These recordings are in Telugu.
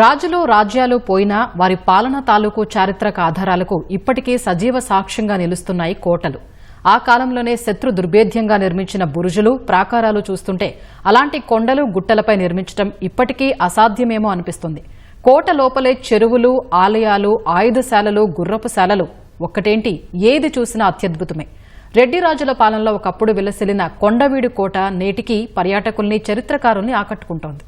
రాజులు రాజ్యాలు పోయినా వారి పాలన తాలూకు చారిత్రక ఆధారాలకు ఇప్పటికీ సజీవ సాక్ష్యంగా నిలుస్తున్నాయి కోటలు. ఆ కాలంలోనే శత్రు దుర్భేద్యంగా నిర్మించిన బురుజులు ప్రాకారాలు చూస్తుంటే అలాంటి కొండలు గుట్టలపై నిర్మించడం ఇప్పటికీ అసాధ్యమేమో అనిపిస్తుంది. కోట లోపలే చెరువులు ఆలయాలు ఆయుధశాలలు గుర్రపుశాలలు ఒక్కటేంటి? ఏది చూసినా అత్యద్భుతమే. రెడ్డి రాజుల పాలనలో ఒకప్పుడు విలసిల్లిన కొండవీడు కోట నేటికి పర్యాటకుల్ని చరిత్రకారుల్ని ఆకట్టుకుంటోంది.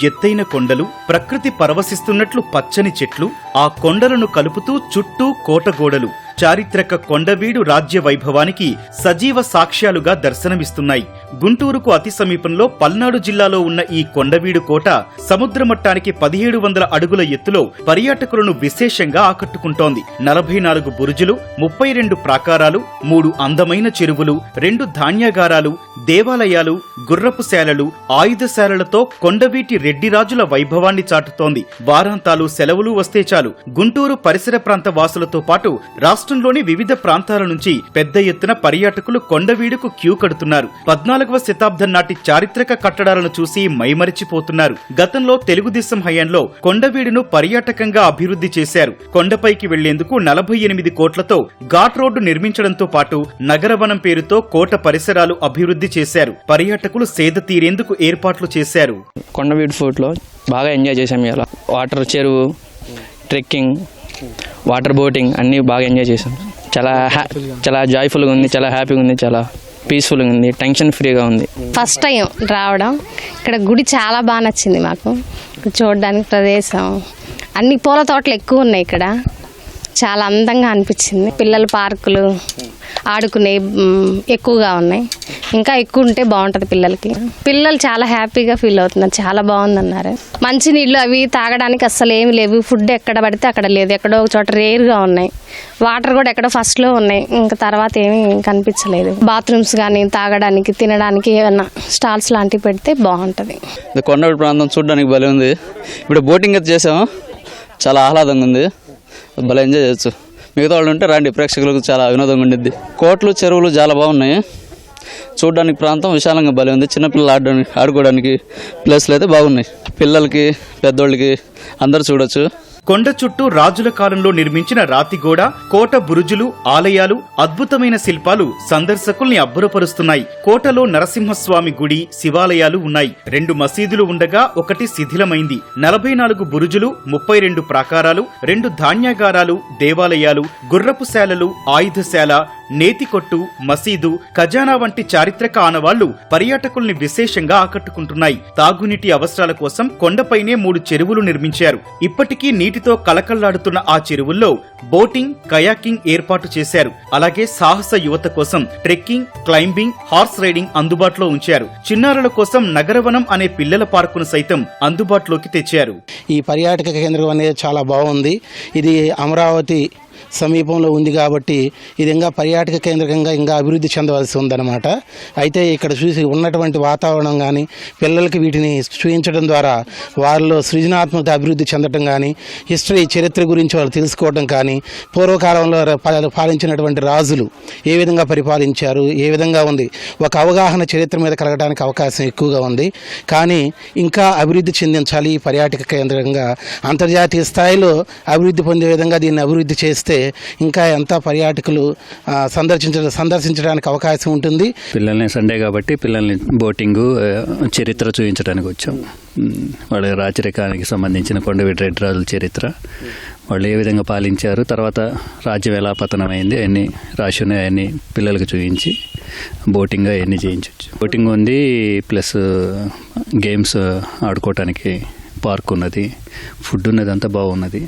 ఎత్తైన కొండలు ప్రకృతి పరవశిస్తున్నట్లు పచ్చని చెట్లు ఆ కొండలను కలుపుతూ చుట్టూ కోటగోడలు చారిత్రక కొండవీడు రాజ్య వైభవానికి సజీవ సాక్ష్యాలుగా దర్శనమిస్తున్నాయి. గుంటూరుకు అతి సమీపంలో పల్నాడు జిల్లాలో ఉన్న ఈ కొండవీడు కోట సముద్ర మట్టానికి పదిహేడు వందల అడుగుల ఎత్తులో పర్యాటకులను విశేషంగా ఆకట్టుకుంటోంది. నలభై నాలుగు బురుజులు ముప్పై రెండు ప్రాకారాలు మూడు అందమైన చెరువులు రెండు ధాన్యాగారాలు దేవాలయాలు గుర్రపుశాలలు ఆయుధశాలలతో కొండవీటి రెడ్డిరాజుల వైభవాన్ని చాటుతోంది. వారాంతాలు సెలవులు వస్తే చాలు. గుంటూరు పరిసర ప్రాంత వాసులతో పాటు రాష్ట్రంలోని వివిధ ప్రాంతాల నుంచి పెద్ద ఎత్తున పర్యాటకులు కొండవీడుకు క్యూ కడుతున్నారు. పద్నాలుగవ శతాబ్దం నాటి చారిత్రక కట్టడాలను చూసి మైమరిచిపోతున్నారు. గతంలో తెలుగుదేశం హయాంలో కొండవీడును పర్యాటకంగా అభివృద్ధి చేశారు. కొండపైకి వెళ్ళేందుకు నలభై ఎనిమిది కోట్లతో ఘాట్ రోడ్డు నిర్మించడంతో పాటు నగరవనం పేరుతో కోట పరిసరాలు అభివృద్ధి చేశారు. పర్యాటకులు సేద తీరేందుకు ఏర్పాట్లు చేశారు. కొండవీడు ఫోర్ట్లో బాగా ఎంజాయ్ చేశాం ఇలా వాటర్ చెరువు ట్రెక్కింగ్ వాటర్ బోటింగ్ అన్నీ బాగా ఎంజాయ్ చేసాం చాలా హ్యా చాలా జాయ్ఫుల్గా ఉంది చాలా హ్యాపీగా ఉంది చాలా పీస్ఫుల్గా ఉంది టెన్షన్ ఫ్రీగా ఉంది. ఫస్ట్ టైం రావడం. ఇక్కడ గుడి చాలా బాగా నచ్చింది మాకు. చూడడానికి ప్రదేశం. అన్ని పూల తోటలు ఎక్కువ ఉన్నాయి ఇక్కడ. చాలా అందంగా అనిపించింది. పిల్లల పార్కులు. ఆడుకునే ఎక్కువగా ఉన్నాయి. ఇంకా ఎక్కువ ఉంటే బాగుంటుంది పిల్లలకి. పిల్లలు చాలా హ్యాపీగా ఫీల్ అవుతున్నారు. చాలా బాగుందన్నారు. మంచి నీళ్ళు అవి తాగడానికి అస్సలు ఏమి లేవు. ఫుడ్ ఎక్కడ పడితే అక్కడ లేదు. ఎక్కడో ఒక చోట రేర్గా ఉన్నాయి. వాటర్ కూడా ఎక్కడో ఫస్ట్లో ఉన్నాయి. ఇంకా తర్వాత ఏమీ కనిపించలేదు. బాత్రూమ్స్ కానీ తాగడానికి తినడానికి ఏమన్నా స్టాల్స్ లాంటివి పెడితే బాగుంటుంది. ఇది ప్రాంతం చూడడానికి భలే ఉంది. ఇప్పుడు బోటింగ్ అయితే చేసాము. చాలా ఆహ్లాదంగా ఉంది. భలే ఎంజాయ్ చేయొచ్చు. మిగతా వాళ్ళు ఉంటే రండి ప్రేక్షకులకు చాలా వినోదంగా ఉండిద్ది. కోట్లు చెరువులు చాలా బాగున్నాయి. చూడడానికి ప్రాంతం విశాలంగా భలే ఉంది. చిన్నపిల్లలు ఆడడానికి ఆడుకోవడానికి ప్లేస్లు అయితే బాగున్నాయి. పిల్లలకి పెద్దోళ్ళకి అందరు చూడొచ్చు. కొండ చుట్టూ రాజుల కాలంలో నిర్మించిన రాతిగోడ కోట బురుజులు ఆలయాలు అద్భుతమైన శిల్పాలు సందర్శకుల్ని అబ్బురపరుస్తున్నాయి. కోటలో నరసింహస్వామి గుడి శివాలయాలు ఉన్నాయి. రెండు మసీదులు ఉండగా ఒకటి శిథిలమైంది. నలభై నాలుగు బురుజులు ముప్పై రెండు ప్రాకారాలు రెండు ధాన్యాగారాలు దేవాలయాలు గుర్రపుశాలలు ఆయుధశాల నేతికొట్టు మసీదు ఖజానా వంటి చారిత్రక ఆనవాళ్ళు పర్యాటకుల్ని విశేషంగా ఆకట్టుకుంటున్నాయి. తాగునీటి అవసరాల కోసం కొండపైనే మూడు చెరువులు నిర్మించారు. ఇప్పటికీ నీటితో కలకల్లాడుతున్న ఆ చెరువుల్లో బోటింగ్ కయాకింగ్ ఏర్పాటు చేశారు. అలాగే సాహస యువత కోసం ట్రెక్కింగ్ క్లైంబింగ్ హార్స్ రైడింగ్ అందుబాటులో ఉంచారు. చిన్నారుల కోసం నగరవనం అనే పిల్లల పార్కును సైతం అందుబాటులోకి తెచ్చారు. ఈ పర్యాటక కేంద్రం అనేది చాలా బాగుంది. ఇది అమరావతి సమీపంలో ఉంది కాబట్టి ఇది ఇంకా పర్యాటక కేంద్రంగా ఇంకా అభివృద్ధి చెందవలసి ఉందన్నమాట. అయితే ఇక్కడ చూసి ఉన్నటువంటి వాతావరణం కానీ పిల్లలకి వీటిని చూపించడం ద్వారా వారిలో సృజనాత్మక అభివృద్ధి చెందడం కానీ హిస్టరీ చరిత్ర గురించి వాళ్ళు తెలుసుకోవడం కానీ పూర్వకాలంలో పాలించినటువంటి రాజులు ఏ విధంగా పరిపాలించారు ఏ విధంగా ఉంది ఒక అవగాహన చరిత్ర మీద కలగడానికి అవకాశం ఎక్కువగా ఉంది. కానీ ఇంకా అభివృద్ధి చెందించాలి ఈ పర్యాటక కేంద్రంగా. అంతర్జాతీయ స్థాయిలో అభివృద్ధి పొందే విధంగా దీన్ని అభివృద్ధి చేస్తే ఇంకా ఎంత పర్యాటకులు సందర్శించ సందర్శించడానికి అవకాశం ఉంటుంది. పిల్లల్ని సండే కాబట్టి పిల్లల్ని బోటింగ్ చరిత్ర చూపించడానికి వచ్చాం. వాళ్ళ రాచరికానికి సంబంధించిన కొండవీటి రెడ్డి రాజుల చరిత్ర. వాళ్ళు ఏ విధంగా పాలించారు తర్వాత రాజ్యం ఎలా పతనమైంది అన్ని రాసి ఉన్నాయి అన్ని పిల్లలకు చూపించి బోటింగ్ అవన్నీ చేయించవచ్చు బోటింగ్ ఉంది ప్లస్ గేమ్స్ ఆడుకోవటానికి పార్క్ ఉన్నది ఫుడ్ ఉన్నది అంతా బాగున్నది.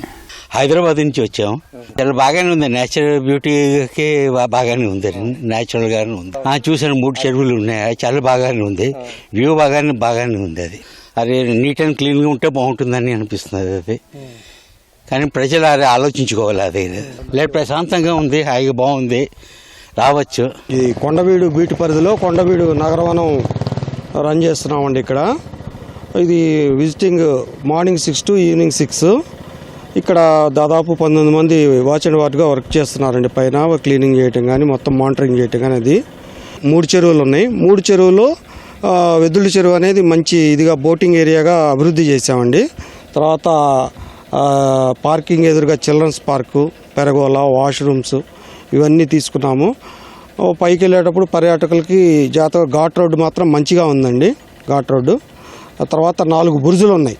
హైదరాబాద్ నుంచి వచ్చాం. చాలా బాగానే ఉంది. నేచురల్ బ్యూటీకి బాగానే ఉంది. నేచురల్ గానే ఉంది. ఆ, చూసాను మూడు చెరువులు ఉన్నాయి. అది చాలా బాగానే ఉంది. వ్యూ బాగానే బాగానే ఉంది అది. అది నీట్ అండ్ క్లీన్గా ఉంటే బాగుంటుందని అనిపిస్తుంది అది. కానీ ప్రజలు అది ఆలోచించుకోవాలి అది. లేదు ప్రశాంతంగా ఉంది. హాయిగా బాగుంది. రావచ్చు. ఇది కొండవీడు బీటు పరిధిలో కొండవీడు నగరవనం రన్ చేస్తున్నామండి ఇక్కడ. ఇది visiting morning six to evening six ఇక్కడ దాదాపు పంతొమ్మిది మంది వాచ్ అండ్ వార్డ్గా వర్క్ చేస్తున్నారండి. పైన క్లీనింగ్ చేయటం కానీ మొత్తం మానిటరింగ్ చేయటం కానీ అది. మూడు చెరువులు ఉన్నాయి. మూడు చెరువులు ఆ, చెరువు అనేది మంచి ఇదిగా బోటింగ్ ఏరియాగా అభివృద్ధి చేసామండి తర్వాత పార్కింగ్ ఎదురుగా చిల్డ్రన్స్ పార్కు పెరగోల వాష్రూమ్స్ ఇవన్నీ తీసుకున్నాము. పైకి వెళ్ళేటప్పుడు పర్యాటకులకి జాతర ఘాట్ రోడ్డు మాత్రం మంచిగా ఉందండి. ఘాట్ రోడ్డు. తర్వాత నాలుగు బురుజులు ఉన్నాయి.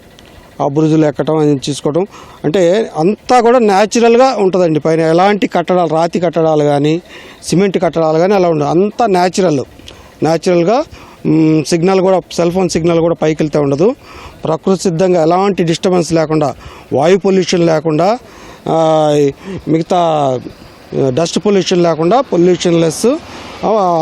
ఆ ఎక్కడం అది చూసుకోవడం అంటే అంతా కూడా న్యాచురల్గా ఉంటుందండి పైన. ఎలాంటి కట్టడాలు రాతి కట్టడాలు కానీ సిమెంట్ కట్టడాలు కానీ అలా ఉండదు అంతా న్యాచురల్ న్యాచురల్గా సిగ్నల్ కూడా సెల్ ఫోన్ సిగ్నల్ కూడా పైకి వెళ్తే ఉండదు. ప్రకృతి సిద్ధంగా ఎలాంటి డిస్టర్బెన్స్ లేకుండా వాయు పొల్యూషన్ లేకుండా మిగతా డస్ట్ పొల్యూషన్ లేకుండా పొల్యూషన్ లెస్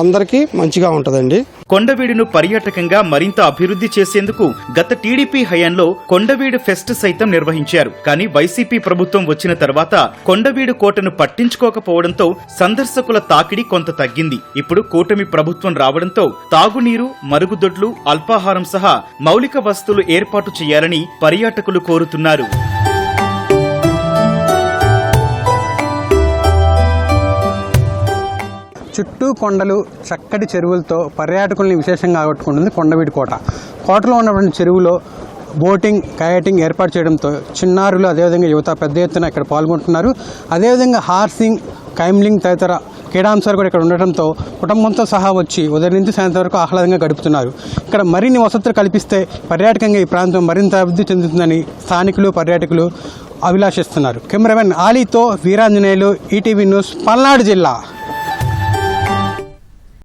అందరికీ మంచిగా ఉంటుందండి. కొండవీడును పర్యాటకంగా మరింత అభివృద్ధి చేసేందుకు గత టీడీపీ హయాంలో కొండవీడు ఫెస్ట్ సైతం నిర్వహించారు. కానీ వైసీపీ ప్రభుత్వం వచ్చిన తర్వాత కొండవీడు కోటను పట్టించుకోకపోవడంతో సందర్శకుల తాకిడి కొంత తగ్గింది. ఇప్పుడు కూటమి ప్రభుత్వం రావడంతో తాగునీరు మరుగుదొడ్లు అల్పాహారం సహా మౌలిక వస్తువులు ఏర్పాటు చేయాలని పర్యాటకులు కోరుతున్నారు. చుట్టూ కొండలు చక్కటి చెరువులతో పర్యాటకుల్ని విశేషంగా ఆగొట్టుకుంటుంది కొండవీడి కోట. కోటలో ఉన్నటువంటి చెరువులో బోటింగ్ కయాటింగ్ ఏర్పాటు చేయడంతో చిన్నారులు అదేవిధంగా యువత పెద్ద ఎత్తున ఇక్కడ పాల్గొంటున్నారు. అదేవిధంగా హార్సింగ్ కైమ్లింగ్ తదితర క్రీడాంశాలు కూడా ఇక్కడ ఉండటంతో కుటుంబంతో సహా వచ్చి ఉదయం నుంచి సాయంత్రం వరకు ఆహ్లాదంగా గడుపుతున్నారు. ఇక్కడ మరిన్ని వసతులు కల్పిస్తే పర్యాటకంగా ఈ ప్రాంతం మరింత అభివృద్ధి చెందుతుందని స్థానికులు పర్యాటకులు అభిలాషిస్తున్నారు. కెమెరామెన్ ఆలీతో వీరాంజనేయులు ఈటీవీ న్యూస్ పల్నాడు జిల్లా.